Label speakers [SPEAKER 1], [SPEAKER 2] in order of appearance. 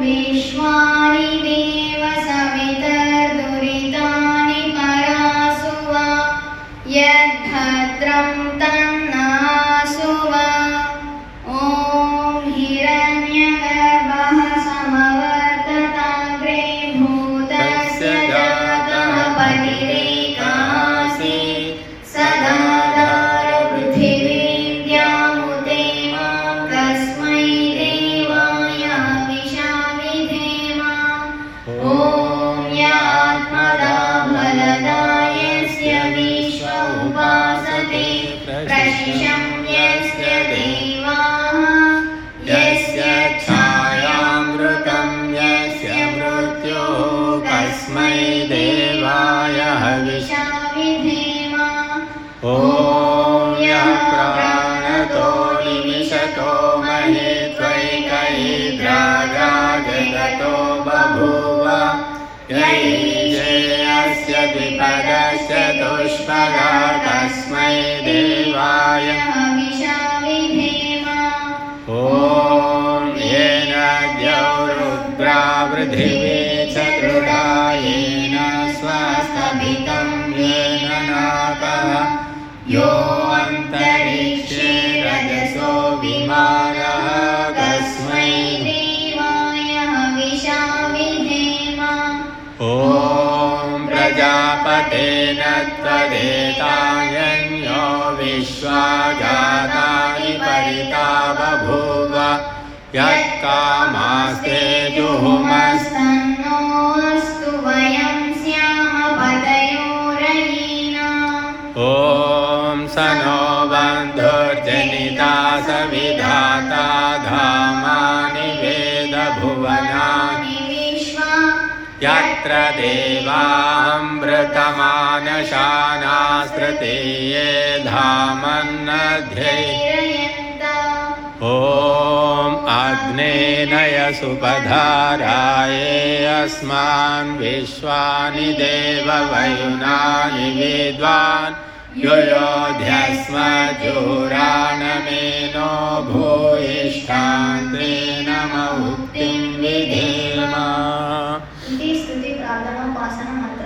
[SPEAKER 1] विश्वानि देव सवितर्दुरितानि परासु वा यद्भद्रं तन्नासु वा ॐ हिरण्यगर्भः समवर्तताग्रे यस्य देवाः
[SPEAKER 2] यस्य छायामृतं यस्य मृत्युः कस्मै देवाय
[SPEAKER 1] विशाविधेम
[SPEAKER 2] ॐ यः प्राणतो निमिषतो महे त्वैकैद्रागा जगतो बभूव। यैषेयस्य द्विपदस्य दुष्पदा ॐ येन द्यौरुद्रा पृथिवी चतुर्धा येन स्वस्तभितं येन नाकः। यो अन्तरिक्षे रजसो विमानः तस्मै
[SPEAKER 1] देवाय
[SPEAKER 2] ॐ प्रजापतेन त्वदेतायन्यो विश्वा बभूव यत्कामास्ते जुहुमस्
[SPEAKER 1] तन्नोऽस्तु वयं स्याम पतयोरयीना
[SPEAKER 2] ॐ स नो बन्धुर्जनिता सविधाता धामानि वेदभुवनानि
[SPEAKER 1] विश्वा।
[SPEAKER 2] यत्र देवामृतमानशानास्त्रते ये धामन्नध्यै ॐ अग्नेनय सुपधाराये अस्मान् विश्वानि देववयुनानि विद्वान् युयोध्यस्म जुराणमेनो भूयिष्ठान्तेन